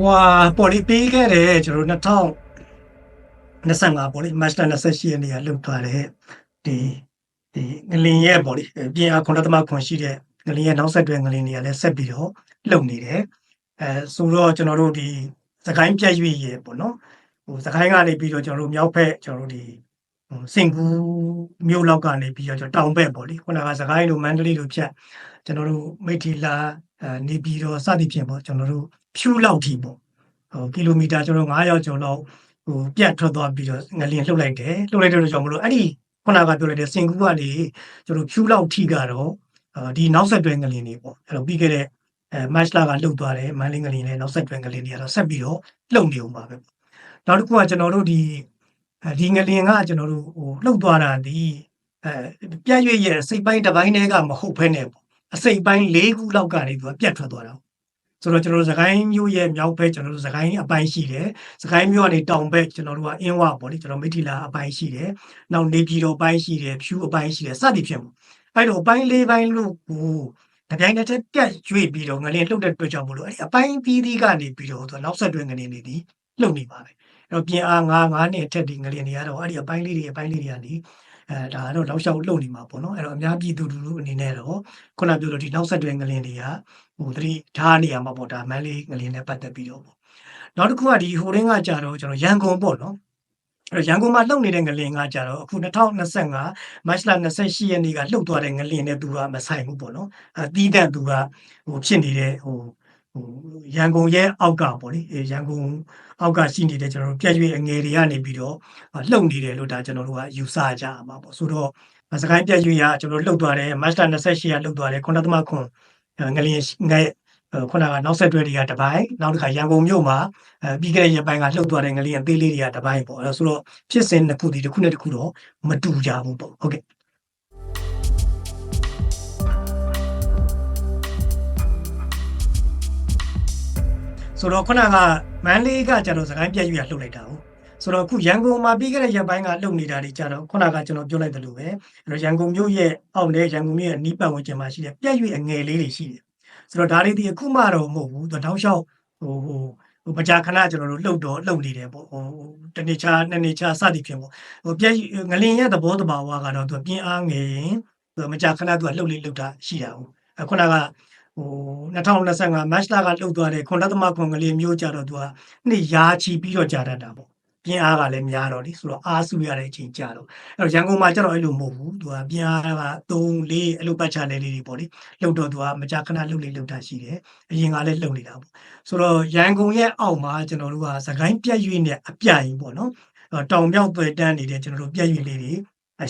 ဟွာပေါ်လီပေးခဲ့တယ်ကျွန်တော်တို့2025ပေါ်လီမတ်လ28ရက်နေ့ကလှုပ်သွားတယ်ဒီဒီငလင်ရဲ့ပေါ်လီပြင်အားခွန်တသမခွန်ရှိတဲ့ငလင်ရဲ့နောက်ဆက်တွဲငလင်တွေကလည်းဆက်ပြီးတော့လှုပ်နေတယ်အဲဆိုတော့ကျွန်တော်တို့ဒီစကိုင်းပြက်ရွေ့ရဲ့ပေါ့နော်ဟိုစကိုင်းကနေပြီးတော့ကျွန်တော်တို့မြောက်ဖက်ကျွန်တော်တို့ဒီစင်ကူမြို့လောက်ကနေပြီးတော့ကျွန်တော်တောင်ဘက်ပေါ့လေခုနကစကိုင်းလိုမန္တလေးလိုဖြတ်ကျွန်တော်တို့မိထီလာအဲနေပြီးတော့စသည်ဖြင့်ပေါ့ကျွန်တော်တို့ ဖြူလောက်ထိပေါ့ဟိုကီလိုမီတာကျွန်တော်9ရောက်ကျော်လောက်ဟိုပြတ်ထွက်သွားပြီးတော့ငလျင်လှုပ်လိုက်တယ်လှုပ်လိုက်တဲ့အတွက်ကြောင့်မလို့အဲ့ဒီခုနကပြောလိုက်တဲ့စင်ကူကနေကျွန်တော်ဖြူလောက်ထိကတော့ဒီနောက်ဆက်တွဲငလျင်တွေပေါ့အဲ့တော့ပြီးခဲ့တဲ့အဲမတ်လာကလှုပ်သွားတယ်မန်လင်းငလျင်နဲ့နောက်ဆက်တွဲငလျင်တွေကတော့ဆက်ပြီးတော့လှုပ်နေအောင်ပါပဲနောက်တစ်ခုကကျွန်တော်တို့ဒီဒီငလျင်ကကျွန်တော်တို့ဟိုလှုပ်သွားတာဒီအဲပြတ်ရွေ့ရဲ့စိတ်ပိုင်းတစ်ပိုင်းတည်းကမဟုတ်ဘဲနဲ့ပေါ့အစိတ်ပိုင်း၄ခုလောက်ကနေသူကပြတ်ထွက်သွားတာ ဆိုတော့ကျွန်တော်တို့စကိုင်းမြို့ရဲ့မြောက်ဘက်ကျွန်တော်တို့စကိုင်းအပိုင်းရှိတယ်စကိုင်းမြို့ကနေတောင်ဘက်ကျွန်တော်တို့ကအင်းဝပေါ့လေကျွန်တော်မိထီလာအပိုင်းရှိတယ်နောက်နေပြည်တော်ပိုင်းရှိတယ်ဖြူအပိုင်းရှိတယ်စသည်ဖြင့်ပေါ့အဲ့တော့အပိုင်း၄ပိုင်းလို့ကိုတပြိုင်တည်းပြတ်ရွေ့ပြီးတော့ငလင်လှုပ်တဲ့အတွက်ကြောင့်မလို့အဲ့ဒီအပိုင်းပြီးပြီးကနေပြီးတော့သူနောက်ဆက်တွဲငလင်တွေဒီလှုပ်နေပါပဲအဲ့တော့ပြင်အား9 9နဲ့အထက်ဒီငလင်တွေကတော့အဲ့ဒီအပိုင်းလေးတွေအပိုင်းလေးတွေကနေ အဲဒါကတော့တောက်လျှောက်လှုပ်နေမှာပေါ့နော်အဲ့တော့အများပြည်သူလူအနေနဲ့တော့ခုနပြောလို့ဒီနောက်ဆက်တွဲငလင်တွေကဟိုတတိထားနေရမှာပေါ့ဒါမန်းလေးငလင်နဲ့ပတ်သက်ပြီးတော့ပေါ့နောက်တစ်ခုကဒီဟိုရင်းကကြတော့ကျွန်တော်ရန်ကုန်ပေါ့နော်အဲ့ရန်ကုန်မှာလှုပ်နေတဲ့ငလင်ကကြတော့အခု2025မတ်လ28ရက်နေ့ကလှုပ်သွားတဲ့ငလင်နဲ့သူကမဆိုင်ဘူးပေါ့နော်အတီးတန့်သူကဟိုဖြစ်နေတဲ့ဟို ဟိုရန်ကုန်ရဲ့အောက်ကပေါ့လေရန်ကုန်အောက်ကရှိနေတဲ့ကျွန်တော်တို့ပြည့်ရွေအငယ်တွေကနေပြီးတော့လှုပ်နေတယ်လို့ဒါကျွန်တော်တို့ကယူဆကြရမှာပေါ့ဆိုတော့စကိုင်းပြည့်ရွေကကျွန်တော်လှုပ်သွားတယ်မတ်လ28ရက်လှုပ်သွားတယ်9.9ငလျင်ငယ်ခုနကနောက်ဆက်တွဲတွေကတပိုင်းနောက်တစ်ခါရန်ကုန်မြို့မှာအဲပြီးခဲ့တဲ့ရက်ပိုင်းကလှုပ်သွားတဲ့ငလျင်အသေးလေးတွေကတပိုင်းပေါ့အဲဆိုတော့ဖြစ်စဉ်တစ်ခုဒီတစ်ခုနဲ့တစ်ခုတော့မတူကြဘူးပေါ့ဟုတ်ကဲ့ ဆိုတော့ခုနကမန်လေးကကျတော့စကိုင်းပြည့်ရွေလှုပ်လိုက်တာဟုတ်ဆိုတော့အခုရန်ကုန်မှာပြီးခဲ့တဲ့ရက်ပိုင်းကလှုပ်နေတာတွေကြတော့ခုနကကျွန်တော်ပြောလိုက်တယ်လို့ပဲအဲ့တော့ရန်ကုန်မြို့ရဲ့အောက်နဲ့ရန်ကုန်မြို့ရဲ့နီးပတ်ဝန်းကျင်မှာရှိတဲ့ပြက်ရွေအငယ်လေးတွေရှိတယ်ဆိုတော့ဒါတွေဒီအခုမှတော့မဟုတ်ဘူးတောက်လျှောက်ဟိုဟိုဟိုပကြာခဏကျွန်တော်တို့လှုပ်တော့လှုပ်နေတယ်ပေါ့ဟိုတနေ့ချာနှစ်နေ့ချာစသည်ဖြင့်ပေါ့ဟိုပြက်ငလင်ရဲ့သဘောတဘာဝကတော့သူပြင်းအားငယ်ရင်သူမကြာခဏသူကလှုပ်လေးလှုပ်တာရှိတာဟုတ်အခုနက ဟို2025မတ်လကလှုပ်သွားတဲ့ခွန်လက်သမခွန်ကလေးမျိုးကြတော့သူကနှစ်ရာချီပြီးတော့ကြာတတ်တာပေါ့ပြင်းအားကလည်းများတော့လေဆိုတော့အားစုရတဲ့အချိန်ကြာတော့အဲ့တော့ရန်ကုန်မှာကျတော့အဲ့လိုမဟုတ်ဘူးသူကပြင်းအားက3 4အဲ့လိုပတ်ချလေးလေးတွေပေါ့လေလှုပ်တော့သူကမကြာခဏလှုပ်လေးလှုပ်တာရှိတယ်အရင်ကလည်းလှုပ်နေတာပေါ့ဆိုတော့ရန်ကုန်ရဲ့အောက်မှာကျွန်တော်တို့ကသခိုင်းပြက်ရွေ့နဲ့အပြိုင်ပေါ့နော်တောင်မြောက်သွယ်တန်းနေတဲ့ကျွန်တော်တို့ပြက်ရွေ့လေးတွေ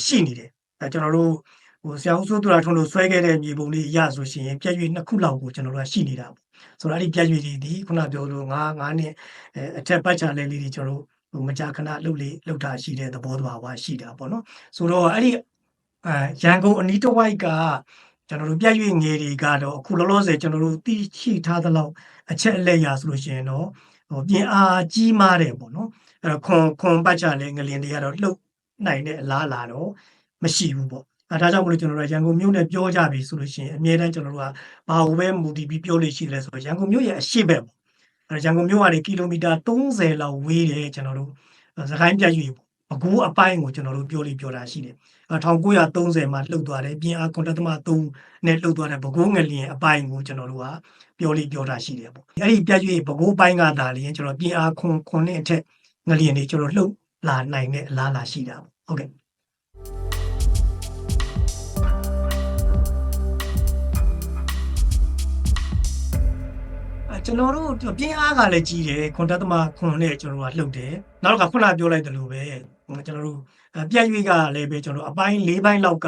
ရှိနေတယ်အဲကျွန်တော်တို့ ဟိုဆရာဦးစိုးသူရထွန်းတို့ဆွဲခဲ့တဲ့မြေပုံလေးရဆိုရှင်ပြက်ရွေ့နှစ်ခုလောက်ကိုကျွန်တော်တို့ကရှိနေတာပေါ့ဆိုတော့အဲ့ဒီပြက်ရွေ့တွေဒီခုနပြောလို့ငါးငါးနှစ်အထက်ပတ်ချလေးလေးတွေကျွန်တော်တို့ဟိုမကြာခဏလှုပ်လေလှုပ်တာရှိတဲ့သဘောတဘာဝရှိတာပေါ့နော်ဆိုတော့အဲ့ဒီအဲရန်ကုန်အနီးတစ်ဝိုက်ကကျွန်တော်တို့ပြည့်ရွေ့ငယ်တွေကတော့အခုလောလောဆယ်ကျွန်တော်တို့သိရှိထားသလောက်အချက်အလက်ရဆိုလို့ရှိရင်တော့ဟိုပြင်အားကြီးမားတယ်ပေါ့နော်အဲ့တော့ခွန်ခွန်ပတ်ချလဲငလင်တွေကတော့လှုပ်နိုင်တဲ့အလားအလာတော့မရှိဘူးပေါ့ အဲဒါကြောင့်မလို့ကျွန်တော်တို့ရန်ကုန်မြို့နဲ့ပြောကြပြီဆိုလို့ရှိရင်အမြဲတမ်းကျွန်တော်တို့ကဘာလို့ပဲမူတည်ပြီးပြောလို့ရှိလဲဆိုတော့ရန်ကုန်မြို့ရဲ့အရှိတ်ပေါ့အဲရန်ကုန်မြို့ကနေကီလိုမီတာ30လောက်ဝေးတယ်ကျွန်တော်တို့စကိုင်းပြတ်ရွေပေါ့အကူအပိုင်းကိုကျွန်တော်တို့ပြောလိပြောတာရှိတယ်1930မှာလှုပ်သွားတယ်ပြင်အားကွန်တက်သမ3နဲ့လှုပ်သွားတဲ့ဘကိုးငလျင်အပိုင်းကိုကျွန်တော်တို့ကပြောလိပြောတာရှိတယ်ပေါ့အဲ့ဒီပြတ်ရွေဘကိုးပိုင်းကသာလျင်ကျွန်တော်ပြင်အားခွန်ခွန်နဲ့အထက်ငလျင်တွေကျွန်တော်လှုပ်လာနိုင်တဲ့အလားအလာရှိတာပေါ့ဟုတ်ကဲ့ ကျွန်တော်တို့ပြင်းအားကလည်းကြီးတယ်ခွန်တက်သမားခွန်နဲ့ကျွန်တော်တို့ကလှုပ်တယ်နောက်ကခုနပြောလိုက်တယ်လို့ပဲကျွန်တော်တို့ပြက်ရွေးကလည်းပဲကျွန်တော်အပိုင်း၄ပိုင်းလောက်က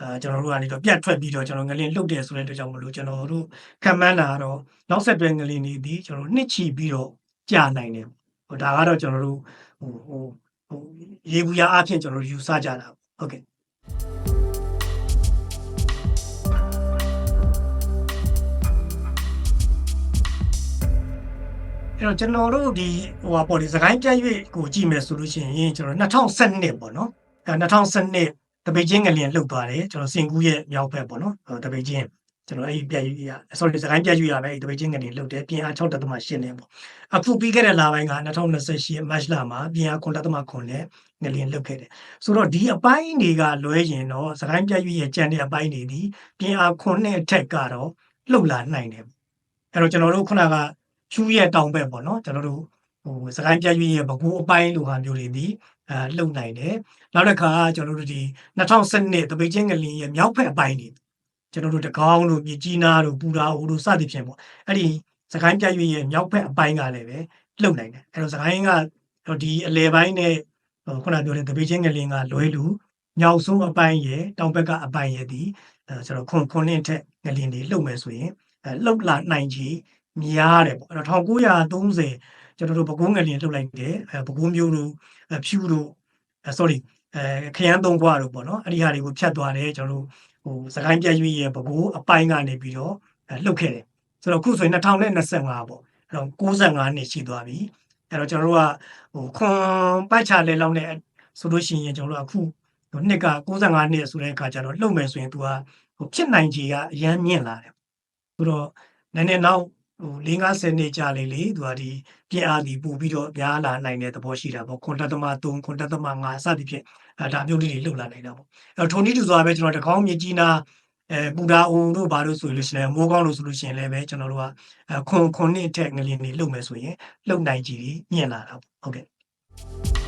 အဲကျွန်တော်တို့ကနေတော့ပြတ်ထွက်ပြီးတော့ကျွန်တော်ငလင်လှုပ်တယ်ဆိုတဲ့အတွက်ကြောင့်မလို့ကျွန်တော်တို့ခံမှန်းတာတော့နောက်ဆက်တွဲငလင်နေသည်ကျွန်တော်နှစ်ချီပြီးတော့ကြာနိုင်တယ်ဟိုဒါကတော့ကျွန်တော်တို့ဟိုဟိုဟိုရေဘူးရအဖြစ်ကျွန်တော်တို့ယူဆကြတာဟုတ်ကဲ့ အဲ့တော့ကျွန်တော်တို့ဒီဟိုပါပေါ့ဒီစကိုင်းပြတ်ရွေ့ကိုကြည့်မယ်ဆိုလို့ရှိရင်ကျွန်တော်2012ပေါ့နော်အဲ2012တပိတ်ချင်းငလျင်လှုပ်သွားတယ်ကျွန်တော်စင်ကူးရဲ့မြောက်ဘက်ပေါ့နော်တပိတ်ချင်းကျွန်တော်အဲ့ဒီပြည့်ရ sorry စကိုင်းပြည့်ရပဲအဲ့တပိတ်ချင်းငလင်လုတ်တယ်ပြင်အား6.8နဲ့ပေါ့အခုပြီးခဲ့တဲ့လပိုင်းက2028 March လမှာပြင်အား9.9နဲ့ငလင်လုတ်ခဲ့တယ်ဆိုတော့ဒီအပိုင်းတွေကလွဲရင်တော့စကိုင်းပြည့်ရဲ့ကြံတဲ့အပိုင်းတွေဒီပြင်အား9နဲ့အထက်ကတော့လှုပ်လာနိုင်တယ်အဲ့တော့ကျွန်တော်တို့ခုနက ဖြူရဲ့တောင်ဘက်ပေါ့နော်ကျွန်တော်တို့ဟိုစကိုင်းပြည့်ရဲ့ဘကူအပိုင်းလိုဟာမျိုးတွေဒီအဲလှုပ်နိုင်တယ်နောက်တစ်ခါကျွန်တော်တို့ဒီ2012တပိတ်ချင်းငလင်ရဲ့မြောက်ဘက်အပိုင်းတွေကျွန်တော်တို့တကောင်းတို့မြကြီးနားတို့ပူရာအိုတို့စသဖြင့်ပေါ့အဲ့ဒီစကိုင်းပြည့်ရဲ့မြောက်ဘက်အပိုင်းကလည်းပဲလှုပ်နိုင်တယ်အဲ့တော့စကိုင်းကဒီအလဲပိုင်းနဲ့ခုနပြောတဲ့တပိတ်ချင်းငလင်ကလွဲလူမြောက်ဆုံးအပိုင်းရဲ့တောင်ဘက်ကအပိုင်းရဲ့ဒီအဲကျွန်တော်ခွန်ခွန်နဲ့ထက်ငလင်တွေလှုပ်မယ်ဆိုရင်အဲလှုပ်လာနိုင်ကြီး များတယ်ပေါ့အဲ့တော့1930ကျွန်တော်တို့ဘကုန်းငလင်လှုပ်လိုက်တယ်အဲဘကုန်းမျိုးတို့ဖြူတို့ sorry အဲခရမ်းသုံးခွားတို့ပေါ့နော်အဲ့ဒီဟာတွေကိုဖြတ်သွားတယ်ကျွန်တော်တို့ဟိုစကိုင်းပြည့်ရွေးရဲ့ဘကိုးအပိုင်းကနေပြီးတော့လှုပ်ခဲ့တယ်ဆိုတော့ခုဆိုရင်2025ပေါ့အဲ့တော့65နှစ်ရှိသွားပြီအဲ့တော့ကျွန်တော်တို့ကဟိုခွန်ပတ်ချလဲလောက်နဲ့ဆိုလို့ရှိရင်ကျွန်တော်တို့အခုနှစ်က65နှစ်ဆိုတဲ့အခါကျတော့လှုပ်မယ်ဆိုရင် तू ကဟိုဖြစ်နိုင်ခြေကအရန်မြင့်လာတယ်ဆိုတော့နည်းနည်းနောက် ဟို၄50နှစ်ကြာလေလေသူကဒီပြင်အားဒီပို့ပြီးတော့များလာနိုင်တဲ့သဘောရှိတာပေါ့ခွန်တသမ3ခွန်တသမ5စသည်ဖြင့်အဲဒါမျိုးလေးတွေလှုပ်လာနိုင်တာပေါ့အဲထုံနီးတူဆိုတာပဲကျွန်တော်တကောင်းမြကြီးနာအဲပူတာအုံတို့ဘာလို့ဆိုလို့ရှိရင်မိုးကောင်းလို့ဆိုလို့ရှိရင်လည်းပဲကျွန်တော်တို့ကခွန်ခွန်နှစ်ထက်ငလင်းတွေလှုပ်မယ်ဆိုရင်လှုပ်နိုင်ကြည်ကြီးမြင့်လာတာပေါ့ဟုတ်ကဲ့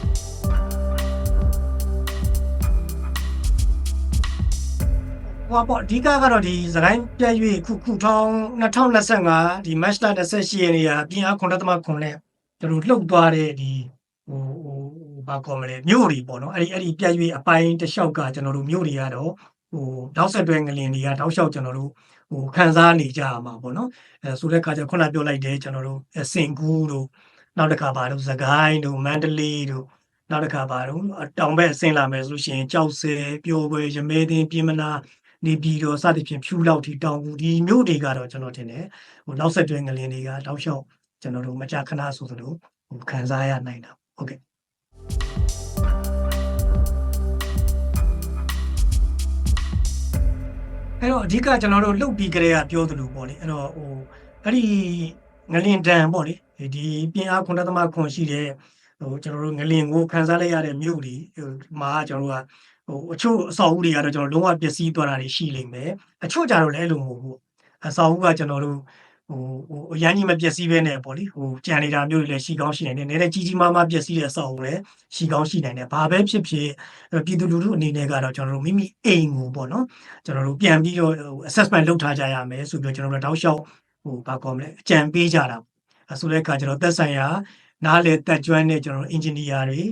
ဟောပေါ့အဓိကကတော့ဒီစကိုင်းပြည့်၍ခုခုထောင်း2025ဒီ match လာ28ရက်နေ့ကပြင်အား9.9နဲ့ကျွန်တော်လှုပ်သွားတဲ့ဒီဟိုဟိုဘာကောမလဲမြို့တွေပေါ့နော်အဲ့ဒီအဲ့ဒီပြည့်၍အပိုင်းတစ်လျှောက်ကကျွန်တော်တို့မြို့တွေကတော့ဟိုတောက်ဆက်တွဲငလင်တွေကတောက်လျှောက်ကျွန်တော်တို့ဟိုခံစားနေကြရမှာပေါ့နော်အဲဆိုတဲ့အခါကျခုနပြောလိုက်တယ်ကျွန်တော်တို့စင်ကူးတို့နောက်တစ်ခါပါတော့သခိုင်းတို့မန္တလေးတို့နောက်တစ်ခါပါတော့တောင်ဘက်ဆင်းလာမယ်ဆိုလို့ရှိရင်ကြောက်စဲပျော်ပွဲရမဲသိန်းပြင်းမနာ နေပြည်တော်စသဖြင့်ဖြူလောက်ထိတောင်ကူဒီမြို့တွေကတော့ကျွန်တော်ထင်တယ်ဟိုနောက်ဆက်တွဲငလင်တွေကတောက်လျှောက်ကျွန်တော်တို့မကြာခဏဆိုသလိုဟိုခံစားရနိုင်တာဟုတ်ကဲ့အဲ့တော့အဓိကကျွန်တော်တို့လှုပ်ပြီးကြတဲ့ကပြောသလိုပေါ့လေအဲ့တော့ဟိုအဲ့ဒီငလင်တန်ပေါ့လေဒီပြင်အားခွန်တသမခွန်ရှိတဲ့ဟိုကျွန်တော်တို့ငလင်ကိုခန်းစားလိုက်ရတဲ့မြို့တွေဟိုမှာကျွန်တော်တို့က ဟိုအချို့အဆောက်အဦတွေကတော့ကျွန်တော်လုံးဝပျက်စီးသွားတာတွေရှိလိမ့်မယ်အချို့ကြတော့လည်းအဲ့လိုမဟုတ်ဘူးအဆောက်အဦကကျွန်တော်တို့ဟိုဟိုအရန်ကြီးမပျက်စီးပဲနဲ့ပေါ့လေဟိုကြံနေတာမျိုးတွေလည်းရှိကောင်းရှိနိုင်တယ်နည်းနည်းကြီးကြီးမားမားပျက်စီးတဲ့အဆောက်အဦလည်းရှိကောင်းရှိနိုင်တယ်ဘာပဲဖြစ်ဖြစ်ပြည်သူလူထုအနေနဲ့ကတော့ကျွန်တော်တို့မိမိအိမ်ကိုပေါ့နော်ကျွန်တော်တို့ပြန်ပြီးတော့ assessment လုပ်ထားကြရမယ်ဆိုပြီးတော့ကျွန်တော်တို့တောက်လျှောက်ဟိုဘာကောမလဲအကြံပေးကြတာဆိုတဲ့အခါကျွန်တော်သက်ဆိုင်ရာနားလေတက်ကျွမ်းတဲ့ကျွန်တော်တို့ engineer တွေ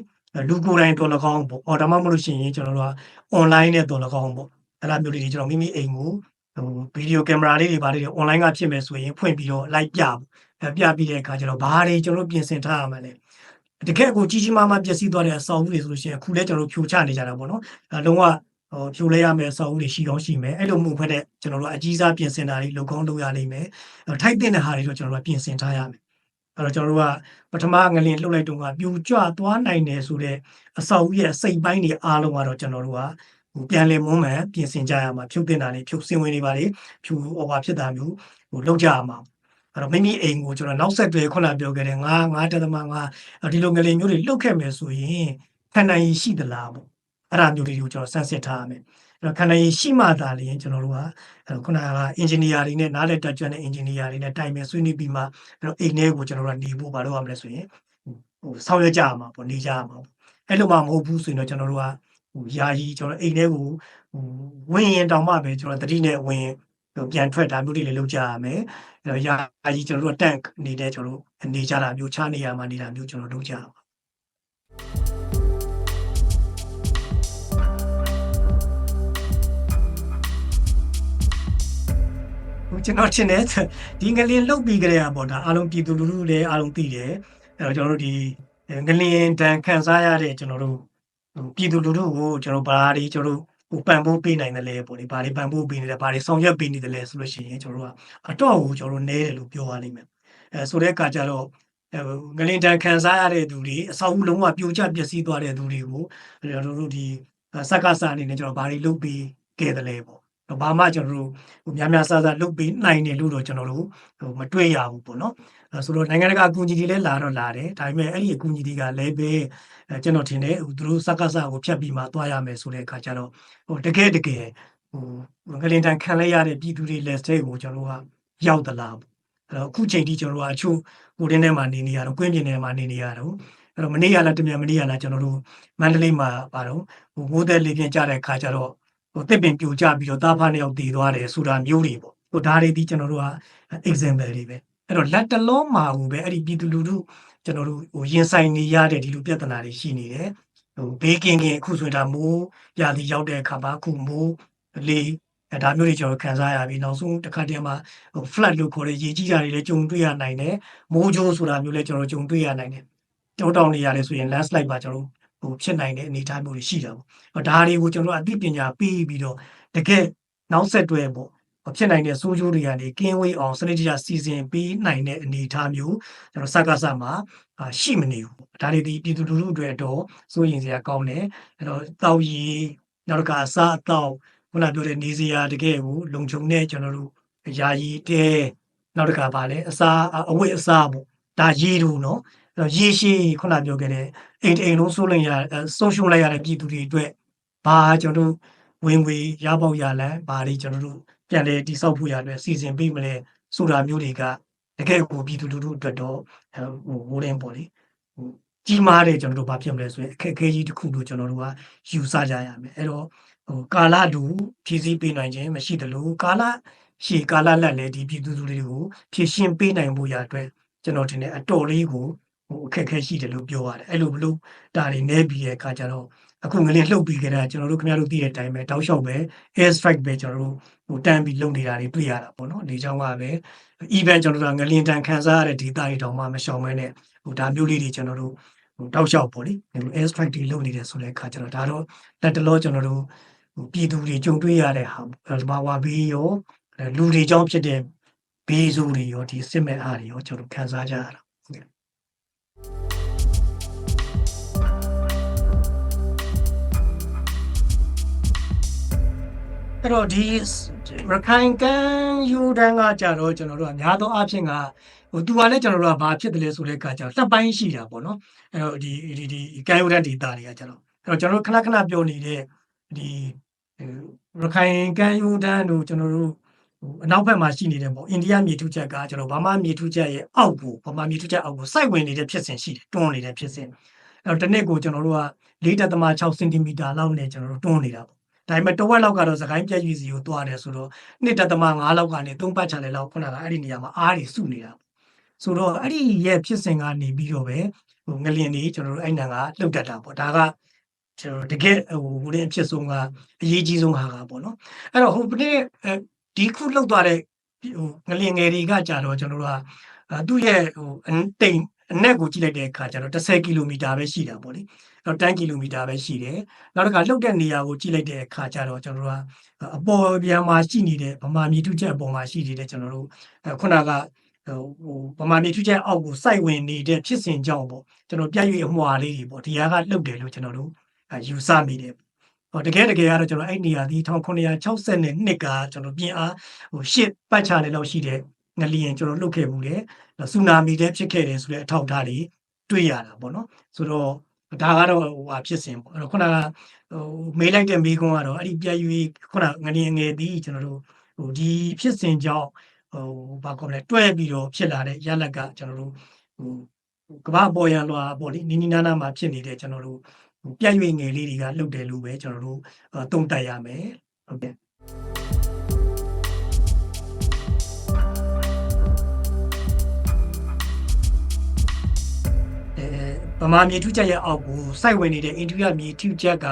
လူကိုယ်တိုင်တော်၎င်းပေါ့အော်ဒါမှမဟုတ်လို့ရှိရင်ကျွန်တော်တို့က online နဲ့တော်၎င်းပေါ့အဲ့လိုမျိုးတွေကျွန်တော်မိမိအိမ်ကိုဟိုဗီဒီယိုကင်မရာလေးတွေဗာလေးတွေ online ကဖြစ်မယ်ဆိုရင်ဖွင့်ပြီးတော့ live ပြပေါ့ပြပြီးတဲ့အခါကျတော့ဘာတွေကျွန်တော်ပြင်ဆင်ထားရမှာလဲတကယ်ကိုကြီးကြီးမားမားပျက်စီးသွားတဲ့အဆောက်အဦတွေဆိုလို့ရှိရင်အခုလဲကျွန်တော်တို့ဖြိုချနေကြတာပေါ့နော်အဲလုံးဝဟိုဖြိုလဲရမယ်အဆောက်အဦတွေရှိကောင်းရှိမယ်အဲ့လိုမှုဖက်တဲ့ကျွန်တော်တို့အကြီးစားပြင်ဆင်တာတွေလုပ်ကောင်းလုပ်ရနိုင်မယ်ထိုက်တဲ့ဟာတွေတော့ကျွန်တော်တို့ပြင်ဆင်ထားရမယ် အဲ့တော့ကျွန်တော်တို့ကပထမငလင်လှုပ်လိုက်တုန်းကပြူကြွသွားနိုင်တယ်ဆိုတဲ့အဆောက်အဦရဲ့စိတ်ပိုင်းတွေအားလုံးကတော့ကျွန်တော်တို့ကဟိုပြန်လည်မွမ်းမှန်ပြင်ဆင်ကြရမှာဖြုတ်တင်တာတွေဖြုတ်စင်ဝင်တွေပါလေဖြူဟောပါဖြစ်တာမျိုးဟိုလုပ်ကြရမှာအဲ့တော့မိမိအိမ်ကိုကျွန်တော်နောက်ဆက်တွဲခုနပြောခဲ့တဲ့ငါးငါးတသမငါးဒီလိုငလင်မျိုးတွေလှုပ်ခဲ့မယ်ဆိုရင်ခံနိုင်ရရှိသလားပေါ့အဲ့ဒါမျိုးတွေကိုကျွန်တော်ဆန်းစစ်ထားရမယ်အဲ့ တော့ခန္ဓာရည်ရှိမှသာလျင်ကျွန်တော်တို့ကအဲ့တော့ခုနကအင်ဂျင်နီယာတွေနဲ့နားလည်တက်ကြွတဲ့အင်ဂျင်နီယာတွေနဲ့တိုင်ပင်ဆွေးနွေးပြီးမှအဲ့တော့အိမ်ထဲကိုကျွန်တော်တို့ကနေဖို့ဘာလို့ရမလဲဆိုရင်ဟိုဆောင်ရွက်ကြရမှာပေါ့နေကြရမှာပေါ့အဲ့လိုမှမဟုတ်ဘူးဆိုရင်တော့ကျွန်တော်တို့ကဟိုယာယီကျွန်တော်အိမ်ထဲကိုဟိုဝင်ရင်တောင်မှပဲကျွန်တော်တတိနဲ့ဝင်ပြန်ထွက်တာမျိုးတွေလည်းလုပ်ကြရမယ်အဲ့တော့ယာယီကျွန်တော်တို့တန့်နေတဲ့ကျွန်တော်တို့နေကြတာမျိုးချနေရမှာနေတာမျိုးကျွန်တော်လုပ်ကြရမှာ ကျွန်တော်ချင်းတယ်ဒီငလင်လုတ်ပြီးကြတဲ့ပေါ့ဒါအားလုံးပြည်သူလူထုလည်းအားလုံးသိတယ်အဲ့တော့ကျွန်တော်တို့ဒီငလင်တန်ခံစားရတဲ့ကျွန်တော်တို့ပြည်သူလူထုကိုကျွန်တော်ဘာတွေကျွန်တော်တို့ဟိုပံ့ပိုးပေးနိုင်တယ်လဲပေါ့လေဘာတွေပံ့ပိုးပေးနေတယ်ဘာတွေဆောင်ရွက်ပေးနေတယ်လဲဆိုလို့ရှိရင်ကျွန်တော်တို့ကအတော့ကိုကျွန်တော်တို့နဲတယ်လို့ပြောရလိမ့်မယ်အဲဆိုတဲ့အခါကျတော့ငလင်တန်ခံစားရတဲ့သူတွေအဆောက်အဦလုံးဝပြိုကျပျက်စီးသွားတဲ့သူတွေကိုကျွန်တော်တို့ဒီစက္ကစအနေနဲ့ကျွန်တော်ဘာတွေလုပ်ပေးခဲ့တယ်လဲပေါ့ ဘာမှကျွန်တော်တို့ဟိုများများဆဆလုပ်ပေးနိုင်တယ်လို့တော့ကျွန်တော်တို့ဟိုမတွေ့ရဘူးပေါ့နော်အဲဆိုတော့နိုင်ငံတကာအကူအညီတွေလည်းလာတော့လာတယ်ဒါပေမဲ့အဲ့ဒီအကူအညီတွေကလည်းပဲအဲကျွန်တော်ထင်တယ်ဟိုသူတို့စကားစကိုဖြတ်ပြီးမှသွားရမယ်ဆိုတဲ့အခါကျတော့ဟိုတကယ်တကယ်ဟိုငလင်တန်ခံလိုက်ရတဲ့ပြည်သူတွေလက်စဲကိုကျွန်တော်တို့ကရောက်သလားပေါ့အဲ့တော့အခုချိန်ထိကျွန်တော်တို့ကအချို့ဟိုတင်းထဲမှာနေနေရတော့ကွင်းပြင်ထဲမှာနေနေရတော့အဲ့တော့မနေ့ကလည်းတမြန်မနေ့ကလည်းကျွန်တော်တို့မန္တလေးမှာပါတော့ဟိုမိုးသက်လေးပြင်ကြတဲ့အခါကျတော့ ဟိုတစ်ပင်ပြိုကျပြီးတော့တာဖားနှစ်ယောက်တည်သွားတယ်ဆိုတာမျိုးတွေပေါ့ဟိုဒါတွေဒီကျွန်တော်တို့က example တွေပဲအဲ့တော့လက်တလုံးမှာဟိုပဲအဲ့ဒီပြည်သူလူထုကျွန်တော်တို့ဟိုရင်ဆိုင်နေရတဲ့ဒီလိုပြဿနာတွေရှိနေတယ်ဟိုဘေးကင်းကင်းအခုဆိုရင်ဒါမိုးရာသီရောက်တဲ့အခါမှာအခုမိုးလေးအဲဒါမျိုးတွေကျွန်တော်ခံစားရပြီနောက်ဆုံးတစ်ခါတည်းမှာဟို flat လို့ခေါ်တဲ့ရေကြီးတာတွေလည်းကြုံတွေ့ရနိုင်တယ်မိုးကြိုးဆိုတာမျိုးလည်းကျွန်တော်ကြုံတွေ့ရနိုင်တယ်တောတောင်နေရတယ်ဆိုရင် landslide ပါကျွန်တော် ဟိုဖြစ်နိုင်တဲ့အနေအထားမျိုးတွေရှိတာပေါ့ဒါတွေကိုကျွန်တော်အသိပညာပေးပြီးတော့တကယ်နောက်ဆက်တွဲပေါ့ဖြစ်နိုင်တဲ့ဆိုးကျိုးတွေကနေကင်းဝေးအောင်စနစ်တကျစီစဉ်ပေးနိုင်တဲ့အနေအထားမျိုးကျွန်တော်စကားစမှာရှိမနေဘူးဒါတွေဒီပြည်သူလူထုအတွက်တော့စိုးရင်စရာကောင်းတယ်အဲ့တော့တောက်ရည်နောက်တစ်ခါအစားအသောက်ခုနပြောတဲ့နေစရာတကယ်ကိုလုံခြုံတဲ့ကျွန်တော်တို့ယာယီတဲနောက်တစ်ခါပါလဲအစားအဝတ်အစားပေါ့ဒါရေတို့နော်ရေရှိခုနပြောခဲ့တဲ့ အိမ်အိမ်လုံးစိုးလင်ရဆုံးရှုံးလိုက်ရတဲ့ပြည်သူတွေအတွက်ဘာကျွန်တော်တို့ဝင်ငွေရပေါက်ရလန်ဘာတွေကျွန်တော်တို့ပြန်လေတိဆောက်ဖို့ရအတွက်စီစဉ်ပေးမလဲဆိုတာမျိုးတွေကတကယ်ကိုပြည်သူလူထုအတွက်တော့ဟိုဟိုရင်ပေါ့လေဟိုကြီးမားတဲ့ကျွန်တော်တို့ဘာဖြစ်မလဲဆိုရင်အခက်အခဲကြီးတစ်ခုလို့ကျွန်တော်တို့ကယူဆကြရမယ်အဲ့တော့ဟိုကာလတူဖြည့်ဆည်းပေးနိုင်ခြင်းမရှိသလိုကာလရှည်ကာလလက်လည်းဒီပြည်သူလူတွေကိုဖြည့်ရှင်းပေးနိုင်ဖို့ရအတွက်ကျွန်တော်ထင်တယ်အတော်လေးကို ဟိုအခက်အခဲရှိတယ်လို့ပြောရတယ်အဲ့လိုမလို့ဒါတွေနေပြီးတဲ့အခါကျတော့အခုငလင်းလှုပ်ပြီးကြတာကျွန်တော်တို့ခင်ဗျားတို့သိတဲ့အတိုင်းပဲတောက်လျှောက်ပဲ air strike ပဲကျွန်တော်တို့ဟိုတန်းပြီးလုပ်နေတာတွေတွေ့ရတာပေါ့နော်ဒီကြောင့်ကပဲ even ကျွန်တော်တို့ငလင်းတန်ခံစားရတဲ့ဒေတာတွေတောင်မှမရှောင်မဲနဲ့ဟိုဒါမျိုးလေးတွေကျွန်တော်တို့ဟိုတောက်လျှောက်ပေါ့လေ air strike တွေလုပ်နေတယ်ဆိုတဲ့အခါကျတော့ဒါတော့လက်တလောကျွန်တော်တို့ဟိုပြည်သူတွေကြုံတွေ့ရတဲ့ဟာဘာဝဘေးရောလူတွေကြောင့်ဖြစ်တဲ့ဘေးဆိုးတွေရောဒီစစ်မဲ့အားတွေရောကျွန်တော်ခံစားကြရတာ အဲ့တော့ဒီရခိုင်ကန်ယူဒန်ကကြတော့ကျွန်တော်တို့အများသောအားဖြင့်ကဟိုသူကလည်းကျွန်တော်တို့ကဘာဖြစ်တယ်လဲဆိုတဲ့အခါကျတော့နှစ်ပိုင်းရှိတာပေါ့နော်အဲ့တော့ဒီဒီဒီကန်ယူဒန်ဒေတာတွေကကျတော့အဲ့တော့ကျွန်တော်တို့ခဏခဏပြောနေတဲ့ဒီရခိုင်ကန်ယူဒန်တို့ကျွန်တော်တို့ဟိုအနောက်ဘက်မှာရှိနေတဲ့ပေါ့အိန္ဒိယမြေထုချက်ကကျွန်တော်ဗမာမြေထုချက်ရဲ့အောက်ကိုဗမာမြေထုချက်အောက်ကိုစိုက်ဝင်နေတဲ့ဖြစ်စဉ်ရှိတယ်တွန်းနေတဲ့ဖြစ်စဉ်အဲ့တော့တစ်နှစ်ကိုကျွန်တော်တို့က4.6စင်တီမီတာလောက်နဲ့ကျွန်တော်တို့တွန်းနေတာပေါ့ ဒါပေမဲ့တဝက်လောက်ကတော့သခိုင်းပြည့်ရွေစီကိုသွားတယ်ဆိုတော့1.5လောက်ကနေ3ပတ်ချတယ်လောက်ခုနကအဲ့ဒီနေရာမှာအားတွေစုနေတာဆိုတော့အဲ့ဒီရဲ့ဖြစ်စဉ်ကနေပြီးတော့ပဲဟိုငလျင်တွေကျွန်တော်တို့အဲ့နံကလှုပ်တတ်တာပေါ့ဒါကကျွန်တော်တကယ်ဟိုဟိုတဲ့အဖြစ်ဆုံးကအရေးကြီးဆုံးဟာကပေါ့နော်အဲ့တော့ဟိုဒီဒီခုလှုပ်သွားတဲ့ဟိုငလျင်ငယ်တွေကကြာတော့ကျွန်တော်တို့ကသူ့ရဲ့ဟိုတိမ် အနက်ကိုကြည့်လိုက်တဲ့အခါကျတော့10ကီလိုမီတာပဲရှိတာပေါ့လေတော့10ကီလိုမီတာပဲရှိတယ်နောက်တစ်ခါလှုပ်တဲ့နေရာကိုကြည့်လိုက်တဲ့အခါကျတော့ကျွန်တော်တို့ကအပေါ်ပြန်မှာရှိနေတဲ့ဗမာမြေထုချက်အပေါ်မှာရှိနေတဲ့ကျွန်တော်တို့ခုနကဟိုဗမာမြေထုချက်အောက်ကိုစိုက်ဝင်နေတဲ့ဖြစ်စဉ်ကြောင့်ပေါ့ကျွန်တော်ပြည့်ရွေအမွှာလေးတွေပေါ့ဒီဟာကလှုပ်တယ်လို့ကျွန်တော်တို့ယူဆမိတယ်ဟောတကယ်တကယ်ကတော့ကျွန်တော်အဲ့နေရာဒီ1960နဲ့နှစ်ကကျွန်တော်ပြင်အားဟိုရှစ်ပတ်ချာလေးလောက်ရှိတဲ့ ငလျင်ကျွန်တော်လှုပ်ခဲ့မှုတယ်ဆူနာမီလည်းဖြစ်ခဲ့တယ်ဆိုတဲ့အထောက်အထားတွေတွေ့ရတာပေါ့နော်ဆိုတော့ဒါကတော့ဟိုဟာဖြစ်စဉ်ပေါ့အဲ့တော့ခုနကဟိုမေးလိုက်တဲ့မေးခွန်းကတော့အဲ့ဒီပြည့်ရွေးခုနငလျင်ငယ်သည်ကျွန်တော်တို့ဟိုဒီဖြစ်စဉ်ကြောင့်ဟိုဘာကောမလဲတွဲပြီးတော့ဖြစ်လာတဲ့ရလက်ကကျွန်တော်တို့ဟိုကမ္ဘာပေါ်ရန်လွှာပေါ့လေနီနီနာနာမှာဖြစ်နေတဲ့ကျွန်တော်တို့ပြည့်ရွေငယ်လေးတွေကလှုပ်တယ်လို့ပဲကျွန်တော်တို့တုံ့တက်ရမယ်ဟုတ်ကဲ့ ဗမာမြေထုချက်ရဲ့အောက်ကိုစိုက်ဝင်နေတဲ့အိန္ဒိယမြေထုချက်က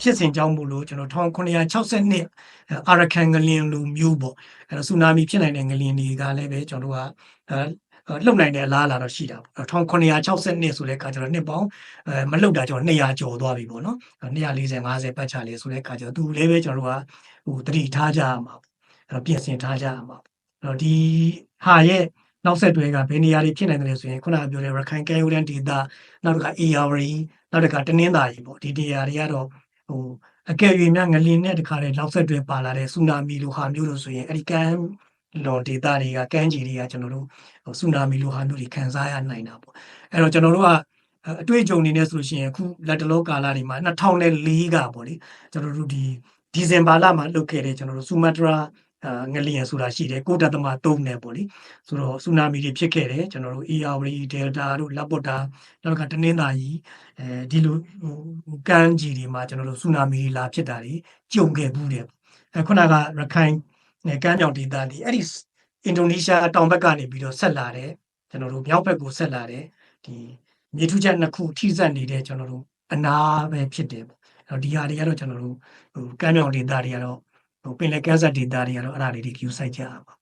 ဖြစ်စဉ်ကြောင့်မို့လို့ကျွန်တော်1962အာရကန်ငလင်လိုမျိုးပေါ့အဲဆူနာမီဖြစ်နိုင်တဲ့ငလင်တွေကလည်းပဲကျွန်တော်တို့ကလှုပ်နိုင်တဲ့အလားအလာတော့ရှိတာပေါ့1962ဆိုတဲ့အခါကျတော့နှစ်ပေါင်းအဲမလှုပ်တာကျွန်တော်200ကျော်သွားပြီပေါ့နော်240 50ပတ်ချလေးဆိုတဲ့အခါကျတော့သူလည်းပဲကျွန်တော်တို့ကဟိုတတိထားကြရမှာပေါ့အဲ့တော့ပြင်ဆင်ထားကြရမှာပေါ့အဲ့တော့ဒီဟာရဲ့ နောက်ဆက်တွဲကဘယ်နေရာတွေဖြစ်နိုင်တယ်လဲဆိုရင်ခုနကပြောတဲ့ရခိုင်ကဲယူရန်ဒေတာနောက်တစ်ခါ ARI နောက်တစ်ခါတနင်္သာရီပေါ့ဒီနေရာတွေကတော့ဟိုအကယ်၍များငလျင်နဲ့တခါတည်းနောက်ဆက်တွဲပါလာတဲ့ဆူနာမီလိုဟာမျိုးလို့ဆိုရင်အဲ့ဒီကမ်းလွန်ဒေသတွေကကမ်းခြေတွေကကျွန်တော်တို့ဆူနာမီလိုဟာမျိုးတွေခံစားရနိုင်တာပေါ့အဲ့တော့ကျွန်တော်တို့ကအတွေ့အကြုံအနေနဲ့ဆိုလို့ရှိရင်အခုလက်တလောကာလတွေမှာ2004ကပေါ့လေကျွန်တော်တို့ဒီဒီဇင်ဘာလမှာလုပ်ခဲ့တဲ့ကျွန်တော်တို့ဆူမတရာအာ ငလျင်ဆိုတာရှိတယ်ကိုတသမ3နဲ့ပေါ့လေဆိုတော့ဆူနာမီတွေဖြစ်ခဲ့တယ်ကျွန်တော်တို့ AR ဒယ်တာတို့လက်ပေါ်တာနောက်ကတနင်္သာရီအဲဒီလိုကမ်းခြေတွေမှာကျွန်တော်တို့ဆူနာမီတွေလာဖြစ်တာတွေကြုံခဲ့ဘူးတယ်အဲခုနကရခိုင်နဲ့ကမ်းမြောင်ဒေသတွေအဲ့ဒီအင်ဒိုနီးရှားအတောင်ဘက်ကနေပြီးတော့ဆက်လာတယ်ကျွန်တော်တို့မြောက်ဘက်ကိုဆက်လာတယ်ဒီမြေထုချက်နှစ်ခုထိစပ်နေတဲ့ကျွန်တော်တို့အနာပဲဖြစ်တယ်ပေါ့အဲ့တော့ဒီဟာတွေကတော့ကျွန်တော်တို့ဟိုကမ်းမြောင်ဒေသတွေကတော့ ဟိုပင်လယ်ကမ်းစပ်ဒေသတွေကတော့အဲ့ဒါတွေဒီ queue စိုက်ကြတာပါ